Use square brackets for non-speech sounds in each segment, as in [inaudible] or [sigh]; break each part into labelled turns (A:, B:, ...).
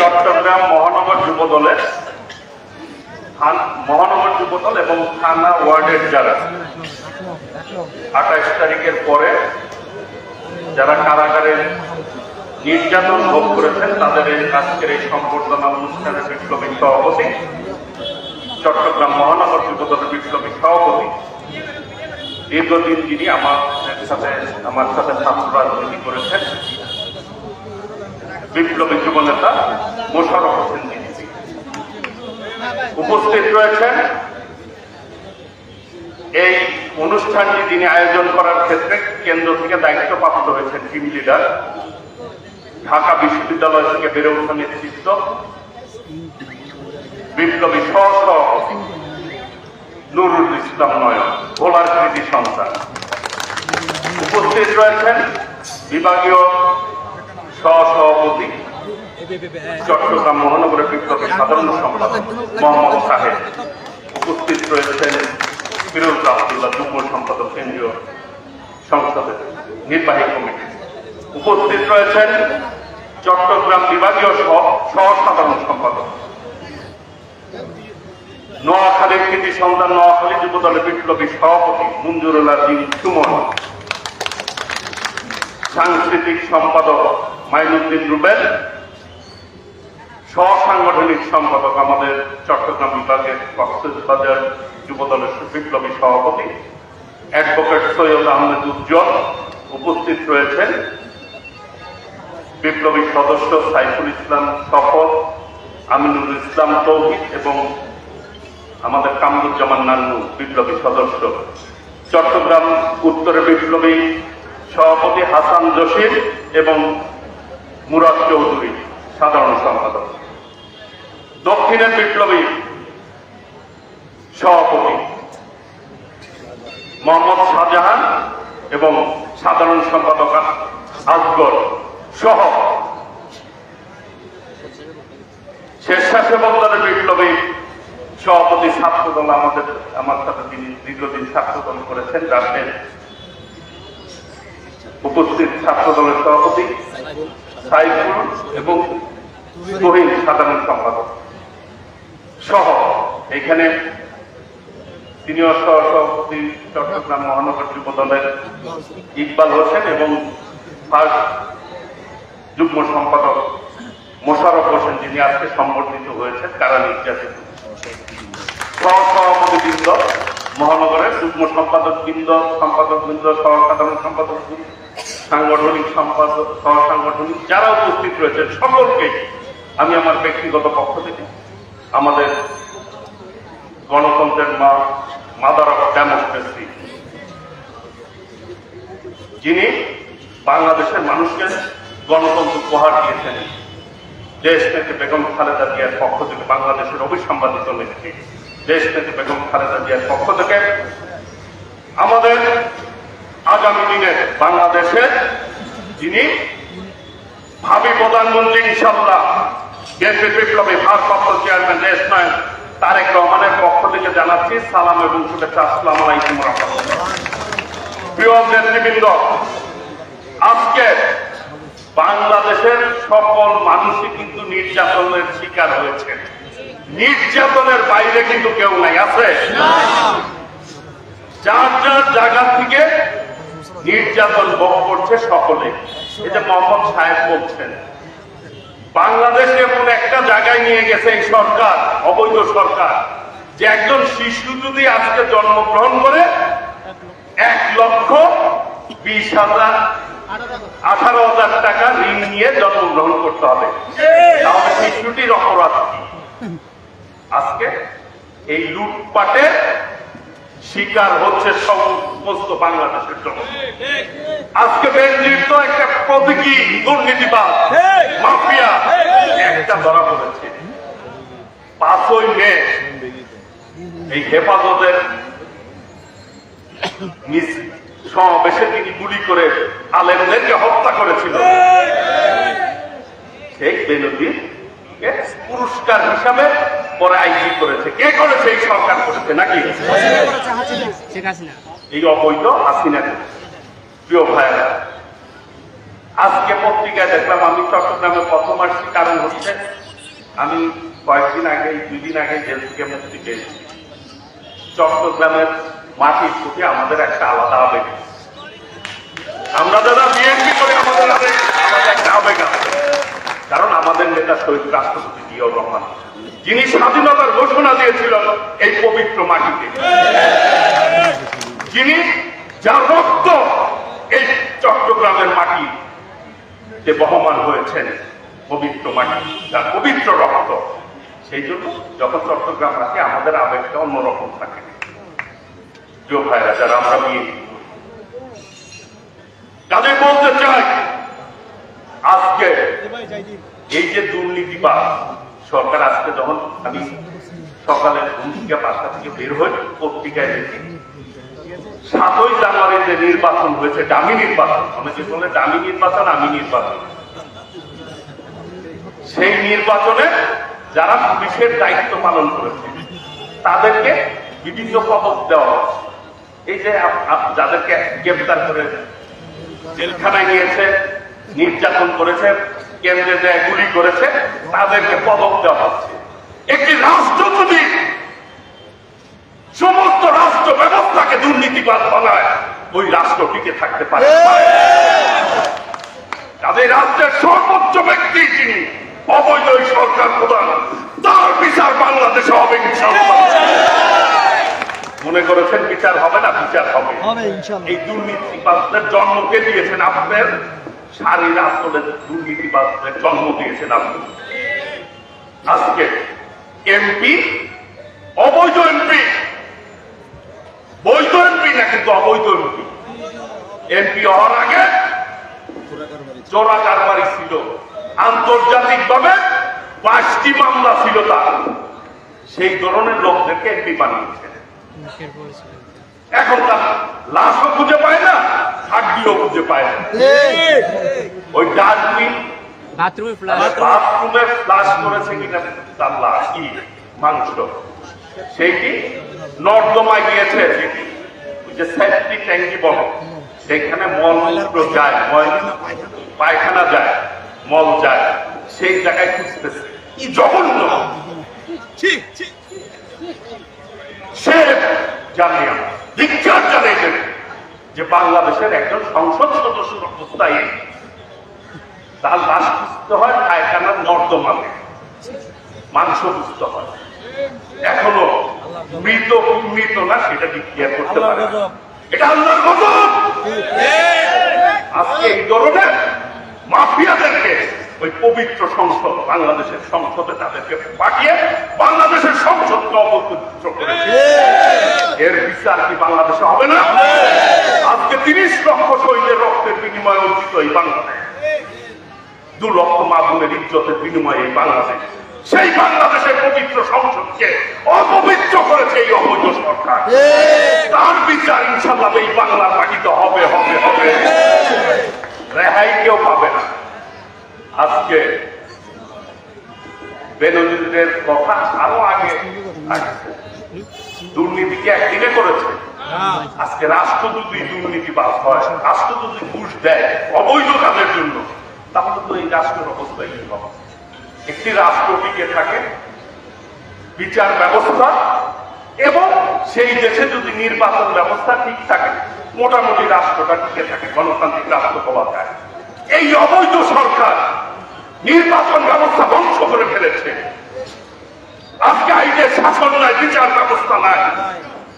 A: চট্টগ্রাম মহানগর যুব দলের মহানগর যুব দল এবং থানা ওয়ার্ডের যারা আঠাইশ তারিখের পরে যারা কারাগারে নির্যাতন ভোগ করেছেন, তাদের আজকের এই সম্বর্ধনা অনুষ্ঠানের বিপ্লবী সভাপতি, চট্টগ্রাম মহানগর যুব দলের বিপ্লবী সভাপতি দীর্ঘদিন যিনি আমার সাথে আমার সাথে ছাত্র রাজনীতি করেছেন। বিপ্লবী যুব নেতা মোশারফ হোসেন যিনি উপস্থিত রয়েছেন। এই অনুষ্ঠানটি তিনি আয়োজন করার ক্ষেত্রে কেন্দ্র থেকে দায়িত্বপ্রাপ্ত হয়েছেন টিম লিডার ঢাকা বিশ্ববিদ্যালয় থেকে বেড়ে ওঠা নেতৃত্ব। বিপ্লবী সহ নুরুল ইসলাম নয়ন ভোলার কৃতি সন্তান। উপস্থিত রয়েছেন বিভাগীয় সহসভাপতি চট্টগ্রাম মহানগরের বিপ্লবী সাধারণ সম্পাদক মোহাম্মদ সাহেব। উপস্থিত রয়েছেন ফিরোজ আবদুল্লাহ, যুগ্ম সম্পাদক, কেন্দ্রীয় সংসদের নির্বাহী কমিটি। উপস্থিত রয়েছেন চট্টগ্রাম বিভাগীয় সহ সাধারণ সম্পাদক নোয়াখালীর কৃতি সন্তান নোয়াখালী যুব দলের বিপ্লবী সভাপতি মঞ্জুরুল আজিম সুমন। সাংস্কৃতিক সম্পাদক মাইনুদ্দিন রুবেল। সহসাংগঠনিক সম্পাদক আমাদের চট্টগ্রাম বিভাগের কক্সবাজার যুব দলের বিপ্লবী সভাপতি অ্যাডভোকেট সৈয়দ আহমেদ উজ্জ্বল উপস্থিত রয়েছেন। বিপ্লবী সদস্য সাইফুল ইসলাম সফর আমিনুল ইসলাম তৌহিদ এবং আমাদের কামরুজ্জামান নান্নু বিপ্লবী সদস্য। চট্টগ্রাম উত্তরের বিপ্লবী সভাপতি হাসান জসির এবং মুরাদ চৌধুরী, সাধারণ সম্পাদক। দক্ষিণের বিপ্লবী সভাপতি মোহাম্মদ শাহজাহান এবং সাধারণ সম্পাদক আসগর সহ। স্বেচ্ছাসেবক দলের বিপ্লবী সভাপতি ছাত্র দল আমাদের, আমার সাথে তিনি দীর্ঘদিন ছাত্র দল করেছেন রাজ্যের উপস্থিত ছাত্র দলের সভাপতি, সাইফুল এবং তহিন সাধারণ সম্পাদক সহ। এখানে সিনিয়র সহসভাপতি চট্টগ্রাম মহানগর যুব দলের ইকবাল হোসেন এবং ফার্স্ট যুগ্ম সম্পাদক মোশারফ হোসেন, যিনি আজকে সম্বর্ধিত হয়েছেন, কারা নির্যাতিত? সহসভাপতি বৃন্দ মহানগরের যুগ্ম সম্পাদক বৃন্দ সম্পাদক বৃন্দ সহ সাধারণ সম্পাদক, সাংগঠনিক সম্পাদক সহ সাংগঠনিক যারা উপস্থিত রয়েছেন, সকলকে আমি আমার ব্যক্তিগত পক্ষ থেকে আমাদের গণতন্ত্রের মা, মাদার অফ ডেমোক্রেসি, যিনি বাংলাদেশের মানুষকে গণতন্ত্র উপহার দিয়েছেন। দেশ নেত্রী বেগম খালেদা জিয়ার পক্ষ থেকে বাংলাদেশের অবিসম্বাদিত নেত্রী দেশ নেত্রী বেগম খালেদা জিয়ার পক্ষ থেকে আমাদের আগামী দিনে বাংলাদেশে যিনি ভাবি প্রধানমন্ত্রী ইনশাল্লাহ বিএনপি বিপ্লবী ভারপ্রাপ্ত চেয়ারম্যান দেশ নয় তারেক রহমানের পক্ষ থেকে জানাচ্ছি সালাম এবং শুভেচ্ছা। আসসালাম আলাইকুম রহমতুল্লাহ। প্রিয় নেতৃবৃন্দ আজকে বাংলাদেশের সকল মানুষই কিন্তু নির্যাতনের শিকার হয়েছে। নির্যাতনের বাইরে কিন্তু কেউ নাই, আছে? যার যার জায়গা থেকে নির্যাতন ভোগ করছে সকলে। যে মোহাম্মদ সাহেব বলছেন, বাংলাদেশে এমন একটা জায়গায় নিয়ে গেছে এই সরকার, অবৈধ সরকার, যে একজন শিশু যদি আজকে জন্মগ্রহণ করে এক লক্ষ বিশ হাজার আঠারো হাজার টাকা ঋণ নিয়ে জন্মগ্রহণ করতে হবে। তাহলে শিশুটির অপরাধ কি? আজকে এই লুটপাটে শিকার হচ্ছে সমস্ত বাংলাদেশের জন্য আজকে বেনজির তো একটা প্রতীকী দুর্নীতিবাদ মাফিয়া একটা ধরা পড়েছে। পাঁচই মে এই হেফাজতের মিস- সমাবেশে তিনি গুলি করে আলেমদেরকে হত্যা করেছিল। পুরস্কার হিসাবে পরে আইজি করেছে। কে করেছে এই সরকার করেছে নাকি? এই অবৈধ হাসিনা প্রিয় ভাইয়েরা আজকে পত্রিকায় দেখলাম আমি চট্টগ্রামে প্রথম আসছি কারণ হচ্ছে আমি কয়েকদিন আগে দুই দিন আগে জেল থেকে মুক্তি পেয়েছি। চট্টগ্রামের মাটির প্রতি আমাদের একটা আলাদা আবেগ আমরা যারা বিএনপি করে, আমাদের একটা আবেগ আছে। কারণ আমাদের নেতা শহীদ রাষ্ট্রপতি জিয়াউর রহমান। যিনি স্বাধীনতার ঘোষণা দিয়েছিল এই পবিত্র মাটিতে। যিনি যার রক্ত এই চট্টগ্রামের মাটি যে বহমান হয়েছেন, পবিত্র মাটি, যার পবিত্র রক্ত, সেই জন্য যখন চট্টগ্রাম রাখে, আমাদের আবেগটা অন্যরকম থাকে। প্রিয় ভাইরা যারা আমরা বিয়ে কাজে বলতে চাই, আজকে এই যে দুর্নীতিবাদ সরকার আজকে যখন আমি সকালে ঘুম পাঁচটা থেকে বের হয়ে পত্রিকায় দেখি, সাতই জানুয়ারি যে নির্বাচন হয়েছে, দামি নির্বাচন। অনেকে বলে দামি নির্বাচন, আমি নির্বাচন। সেই নির্বাচনে যারা পুলিশের দায়িত্ব পালন করেছে, তাদেরকে বিভিন্ন পদক দেওয়া হচ্ছে এই যে যাদেরকে গ্রেপ্তার করে জেলখানায় নিয়েছে, নির্যাতন করেছে, কেন্দ্রে দেয় গুলি করেছে, তাদেরকে পদক দেওয়া হচ্ছে একটি রাষ্ট্র যদি সমস্ত রাষ্ট্র ব্যবস্থাকে দুর্নীতিবাদ বানায়, ওই রাষ্ট্র টিকে থাকতে পারে। তাদের রাষ্ট্রের সর্বোচ্চ ব্যক্তি যিনি, অবৈধ সরকার প্রধান, তার বিচার বাংলাদেশে হবে ইনশাআল্লাহ। মনে করেছেন বিচার হবে না বিচার হবে। এই দুর্নীতিবাদদের জন্ম কে দিয়েছেন আপনার? সারি রাষ্ট্রের দুর্নীতিবাদদের জন্ম দিয়েছেন আপনি। আজকে এমপি অবৈধ এমপি বৈধ এমপি না কিন্তু অবৈধ এমপি এমপি হওয়ার আগে চোরা কারবারি ছিল। আন্তর্জাতিক ভাবে পাঁচটি মামলা ছিল তার। সেই ধরনের লোকদেরকে এমপি বানিয়েছে। এখন লাশও খুঁজে পায় না হাড্ডিও খুঁজে পায় না। ওই ডাস্টবিন
B: বাথরুমে ফ্লাশ
A: বাথরুমে ফ্লাশ করেছে কিনা তার লাশ কি? মাংস সেইটি নর্দমায় গিয়েছে যে সেফটি ট্যাঙ্কি বলে সেখানে মলমূত্র যায় পায়খানা যায় মল যায় সেই জায়গায় খুঁজতেছে। কি জঘন্য। জানি আমরা ধিক্ষার জানে এদের যে বাংলাদেশের একজন সংসদ সদস্য অবস্থায় তার লাশ খুঁজতে হয় পায়খানার নর্দমাতে। মাংস খুঁজতে হয়। এখনও মৃত মৃত না সেটা ডিক্লিয়ার করতে পারে। এটা আল্লাহর গজব! আজকে এই ধরনের মাফিয়াদেরকে ওই পবিত্র সংসদ বাংলাদেশের সংসদে তাদেরকে পাঠিয়ে বাংলাদেশের সংসদকে অপবিত্র করেছে। এর বিচার কি বাংলাদেশে হবে না? আজকে তিরিশ লক্ষ শহীদের রক্তের বিনিময়ে অর্জিত এই বাংলাদেশ। দু লক্ষ মাধ্যমের ইজ্জতের বিনিময়ে এই বাংলাদেশ। সেই বাংলাদেশের পবিত্র সংসদকে অপবিত্র করেছে এই অবৈধ সরকার। তার বিচার ইনশাল্লাহ এই বাংলার মাটিতে হবে হবে হবে। রেহাই কেউ পাবে না। আজকে বেনজিরের কথা আরও আগে দুর্নীতিকে একদিনে করেছে। আজকে রাষ্ট্র যদি দুর্নীতিবাদ হয় রাষ্ট্র যদি ঘুষ দেয় অবৈধ কাজের জন্য। তাহলে তো এই রাষ্ট্রের অবস্থা কি হবে? একটি রাষ্ট্র টিকে থাকে, বিচার ব্যবস্থা, এবং সেই দেশে যদি নির্বাচন ব্যবস্থা ঠিক থাকে, মোটামুটি রাষ্ট্রটা টিকে থাকে, গণতান্ত্রিক রাষ্ট্র পাওয়া যায়। এই অবৈধ সরকার নির্বাচন ব্যবস্থা ধ্বংস করে ফেলেছে। আজকে আইনে শাসন নাই বিচার ব্যবস্থা নাই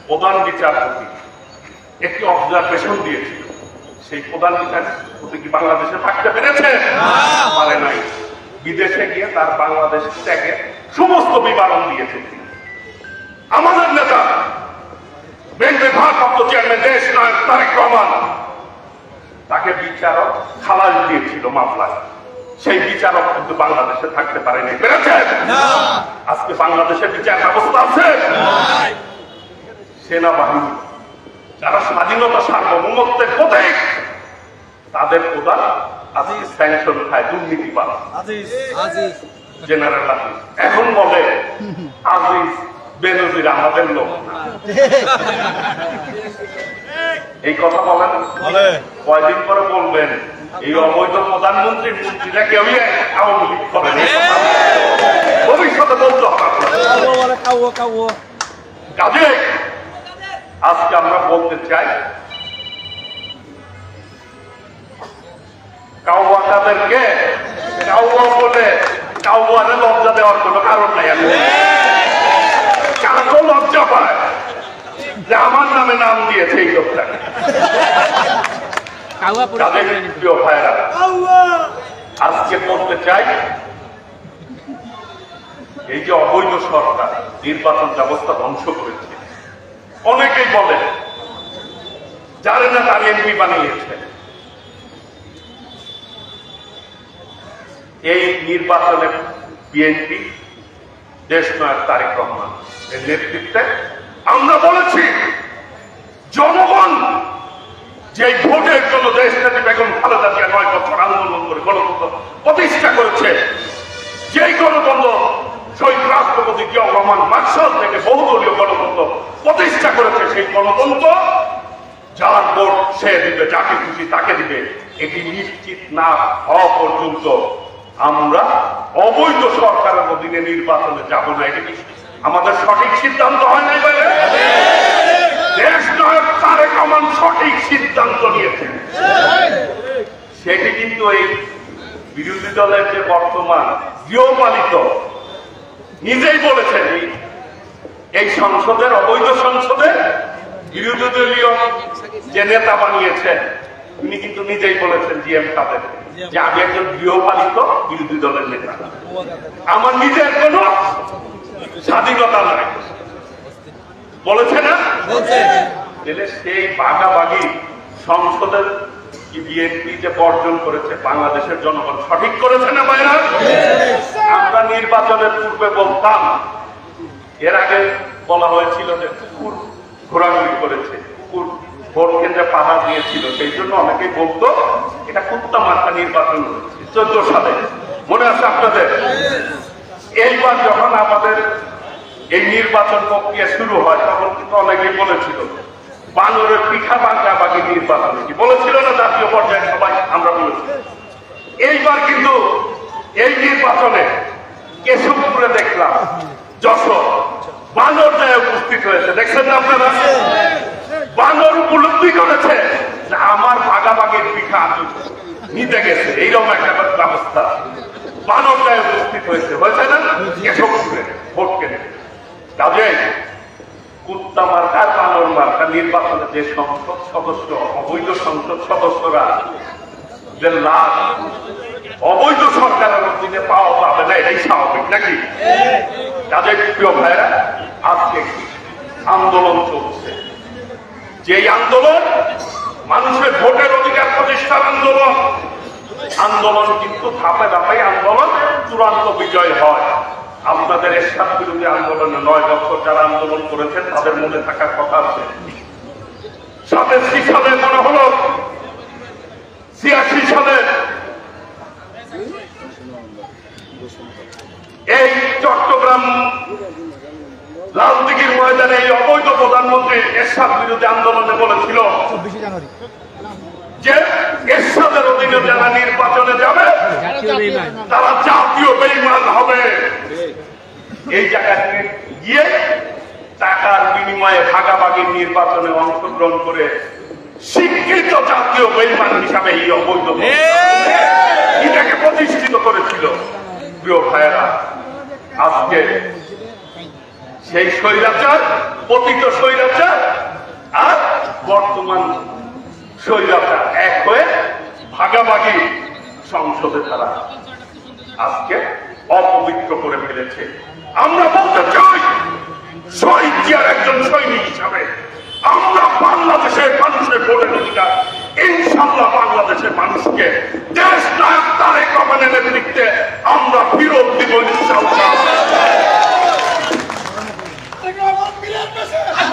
A: প্রধান বিচারপতি একটি অবজারভেশন দিয়েছিল সেই প্রধান বিচারপতি কি বাংলাদেশে থাকতে পেরেছে? পারে নাই। বিদেশে গিয়ে তার বাংলাদেশ ত্যাগে সমস্ত বিবরণ দিয়েছে আমাদের নেতা ভারপ্রাপ্ত চেয়ারম্যান দেশ নায়ক তারেক রহমান তাকে বিচারক খালাস দিয়েছিল মামলায়। সেই বিচারক কিন্তু বাংলাদেশে থাকতে পারেনি। পেরেছে? আজকে বাংলাদেশে বিচার ব্যবস্থা আছে? সেনাবাহিনী যারা স্বাধীনতা সার্বভৌমত্বের প্রতীক তাদের প্রধান আজকে স্যাংশন খায়
C: আজিজ
A: জেনারেল আজিজ। এখন বলে আজিজ বেনজির আমাদের লোক [laughs] এই কথা বলেন? কয়দিন পরে বলবেন? এই অবৈধ প্রধানমন্ত্রী মন্ত্রীরা কেউই আওয়ামী লীগ করেন? ভবিষ্যতে বলতে কাজে, আজকে আমরা বলতে চাই কাউয়া তাদেরকে বলে কাউয়ারে লজ্জা দেওয়ার কোনো কারণ নাই এখন। কাকও লজ্জা পায় যে আমার নামে নাম দিয়েছে এই লোকটাকে। তাদের প্রিয় ভাইরা আজকে বলতে চাই এই যে অবৈধ সরকার নির্বাচন ব্যবস্থা ধ্বংস করেছে অনেকেই বলে যারে না তার এমপি বানিয়েছে। এই নির্বাচনে বিএনপি দেশ নায়ক তারেক রহমান এর নেতৃত্বে আমরা বলেছি জনগণ যে ভোটের জন্য দেশ নেত্রী বেগম খালেদা জিয়া নয় বছর আন্দোলন করে গণতন্ত্র প্রতিষ্ঠা করেছে যেই গণতন্ত্র শহীদ রাষ্ট্রপতি জিয়াউর রহমান মার্শাল থেকে বহুদলীয় গণতন্ত্র প্রতিষ্ঠা করেছে, সেই গণতন্ত্র, যার ভোট সে দিবে, যাকে খুশি তাকে দিবে, এটি নিশ্চিত না হওয়া পর্যন্ত আমরা অবৈধ সরকারের অধীনে নির্বাচনে যাব না, এটি আমাদের সঠিক সিদ্ধান্ত হয় নাই বাইরে? দেশ নায়ক তারেক রহমান সঠিক সিদ্ধান্ত নিয়েছেন সেটি কিন্তু এই বিরোধী দলের যে বর্তমান গৃহপালিত, নিজেই বলেছেন এই- এই সংসদের, অবৈধ সংসদে বিরোধী দলীয় যে নেতা বানিয়েছেন, তিনি কিন্তু নিজেই বলেছেন জি এম কাদের, যে আমি একজন গৃহপালিত বিরোধী দলের নেতা। আমার নিজের কোনো স্বাধীনতা নাই। বলেছে না? তাহলে সেই বাগাবাগি সংসদের বিএনপি যে বর্জন করেছে বাংলাদেশের জনগণ সঠিক করেছে না বাইরা আমরা নির্বাচনের পূর্বে বলতাম এর আগে বলা হয়েছিল যে কুকুর ঘোরাঘুরি করেছে কুকুর ভোট কেন্দ্রে পাহাড় দিয়েছিল সেই জন্য অনেকেই বলতো এটা কুত্তা মার্কা নির্বাচন চোদ্দ সালে। মনে আছে আপনাদের? এইবার যখন আমাদের এই নির্বাচন প্রক্রিয়া শুরু হয় তখন কিন্তু অনেকে বলেছিল বানরের পিঠা বাঙ্কা বাকি নির্বাচন। কি বলেছিল না জাতীয় পর্যায়ে সবাই? আমরা বলেছি। এইবার কিন্তু এই নির্বাচনে কেশবপুরে দেখলাম যশোর বানর যায় উপস্থিত হয়েছে। দেখছেন না আপনারা? বানর উপলব্ধি করেছে যে আমার ভাগাভাগির পিঠা নিতে গেছে। এইরকম একটা ব্যবস্থা। বানর যায় উপস্থিত হয়েছে। হয়েছে না? কেশবপুরে, ভোট কেন্দ্রে। কাজে কুত্তা মার্কার বানর মার্কা নির্বাচনে যে সংসদ সদস্য, অবৈধ সংসদ সদস্যরা যে লাভ অবৈধ সরকারের অধীনে পাওয়া পাবে না, এটাই স্বাভাবিক, নাকি? তাদের প্রিয় ভাইরা আজকে আন্দোলন চলছে। যে আন্দোলন মানুষের ভোটের অধিকার প্রতিষ্ঠার আন্দোলন আন্দোলন কিন্তু ধাপে ধাপে আন্দোলন, চূড়ান্ত বিজয় হয়। আপনাদের এরশাদ বিরোধী আন্দোলনে নয় বছর যারা আন্দোলন করেছেন, তাদের মনে থাকার কথা আছে। সাতাশি সালে মনে হলো? ছিয়াশি সালে। এই চট্টগ্রাম লালদিঘির ময়দানে এই অবৈধ প্রধানমন্ত্রী এরশাদ বিরোধী আন্দোলনে বলেছিল
C: চব্বিশে জানুয়ারি
A: যে অধীনে যারা নির্বাচনে যাবে, তারা জাতীয় বেইমান হবে। এই গিয়ে টাকার বিনিময়ে ভাগাভাগি নির্বাচনে অংশগ্রহণ করে শিক্ষিত জাতীয় বেইমান হিসাবে এই অবৈধ এটাকে প্রতিষ্ঠিত করেছিল। প্রিয় ভাইয়েরা, আজকে সেই স্বৈরাচার, পতিত স্বৈরাচার আর বর্তমান স্বৈরাচার এক হয়ে ভাগাভাগি সংসদে তারা আজকে অপবিত্র করে ফেলেছে। আমরা বলতে চাই শহীদ জিয়ার একজন সৈনিক হিসাবে আমরা বাংলাদেশের মানুষের ভোটের অধিকার। ইনশাল্লাহ বাংলাদেশের মানুষকে দেশ নায়ক তারেক রহমানের নেতৃত্বে আমরা ফিরত দিব ইনশাল্লাহ
B: রহমান বীরের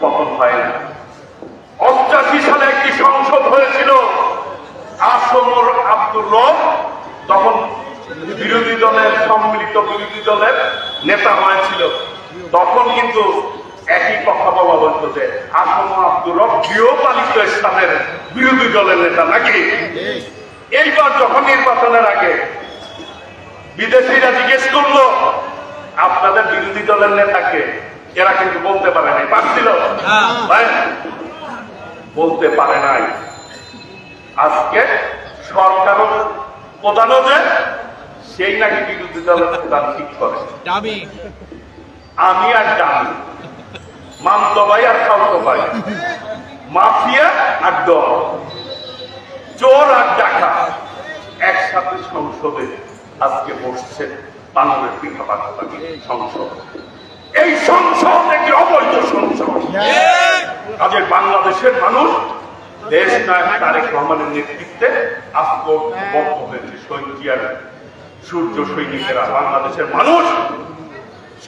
A: পতন হয় না। অষ্টাশি সালে একটি সংসদ হয়েছিল, আসমর আব্দুর রব, তখন বিরোধী দলের, সম্মিলিত বিরোধী দলের নেতা হয়েছিল। তখন কিন্তু একই কথা বলা হতো যে আসম আব্দুর গৃহপালিত স্থানের বিরোধী দলের নেতা নাকি? এইবার যখন নির্বাচনের আগে বিদেশিরা জিজ্ঞেস করল, আপনাদের বিরোধী দলের নেতাকে এরা কিন্তু বলতে পারে নাই। পারছিল ভাই, বলতে পারে নাই। আজকে সরকার প্রধানও যে সেই নাকি বিরোধী দলের প্রধান ঠিক করে। আমি আর ডামি মামতো ভাই আর খালতো ভাই মাফিয়া আর দল। চোর আর ডাকা একসাথে সংসদে আজকে বসছে বাংলার পিঠা পাকাপাকি সংসদ। এই সংসদ একটি অবৈধ সংসদ? কাজে বাংলাদেশের মানুষ দেশ নায়ক তারেক রহমানের নেতৃত্বে শহীদিয়ার সূর্য সৈনিকেরা বাংলাদেশের মানুষ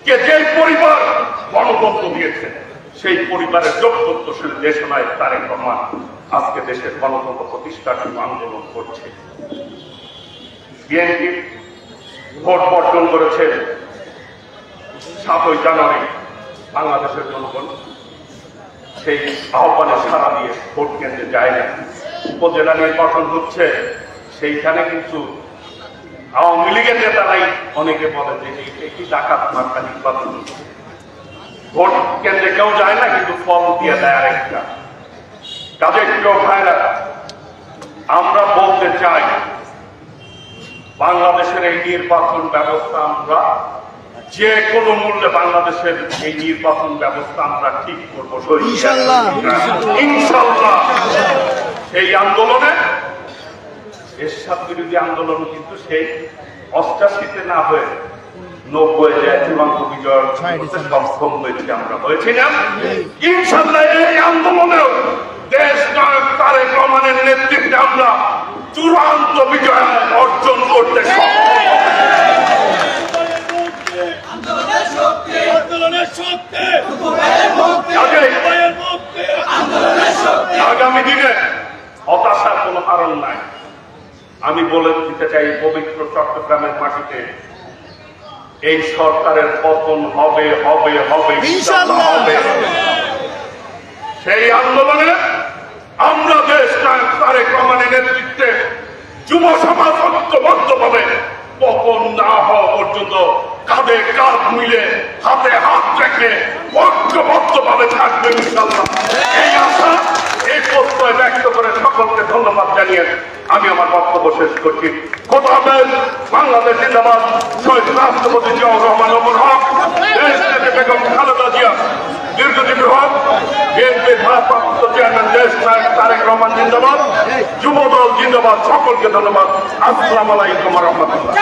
A: কে যে পরিবার গণতন্ত্র দিয়েছে সেই পরিবারের যোগ্যত্বশীল দেশ নায়ক তারেক রহমান আজকে দেশের গণতন্ত্র প্রতিষ্ঠার জন্য আন্দোলন করছে। বিএনপি ভোট বর্জন করেছে সাতই জানুয়ারি বাংলাদেশের জনগণ সেই আহ্বানে সারা দিয়ে ভোট কেন্দ্রে যায় না। উপজেলা নির্বাচন হচ্ছে, সেইখানে কিন্তু আওয়ামী লীগের নেতারাই অনেকে বলে যে একটি ডাকাত মার্কা নির্বাচন ভোট কেন্দ্রে কেউ যায় না, কিন্তু ফল দিয়ে দেয় আরেকটা। কাজে কেউ খায় না আমরা বলতে চাই, বাংলাদেশের এই নির্বাচন ব্যবস্থা আমরা যে কোনো মূল্যে বাংলাদেশের এই নির্বাচন ব্যবস্থা আমরা ঠিক করব ইনশাল্লাহ। এই আন্দোলনে এরশাদ বিরোধী আন্দোলন কিন্তু সেই অষ্টাশিতে না হয়ে নব্বই চূড়ান্ত বিজয় করতে সক্ষম হয়েছি আমরা। হয়েছি না? ইনশাল্লাহ এই আন্দোলনেও দেশ নায়ক তারেক রহমানের নেতৃত্বে আমরা চূড়ান্ত বিজয় অর্জন করতে সক্ষম
B: শক্তি। ভাইয়ের মুক্তি।
A: আগামী দিনে হতাশার কোনো কারণ নাই। আমি বলে দিতে চাই পবিত্র চট্টগ্রামের মাটিতে এই সরকারের পতন হবে হবে হবে হবে। সেই আন্দোলনে আমরা দেশ নায়ক তারেক রহমানের নেতৃত্বে যুব সমাজ ঐক্যবদ্ধ ভাবে পতন না হওয়া পর্যন্ত কাঁধে কাঁধ মিলে, হাতে হাত রেখে ঐক্যবদ্ধ ভাবে থাকবে ইনশাল্লাহ এই আশা, এই প্রত্যয় ব্যক্ত করে সকলকে ধন্যবাদ জানিয়ে আমি আমার বক্তব্য শেষ করছি। বাংলাদেশ জিন্দাবাদ হক তারেক রহমান জিন্দাবাদ সকলকে ধন্যবাদ। আসসালামু আলাইকুম রহমতুল্লাহ।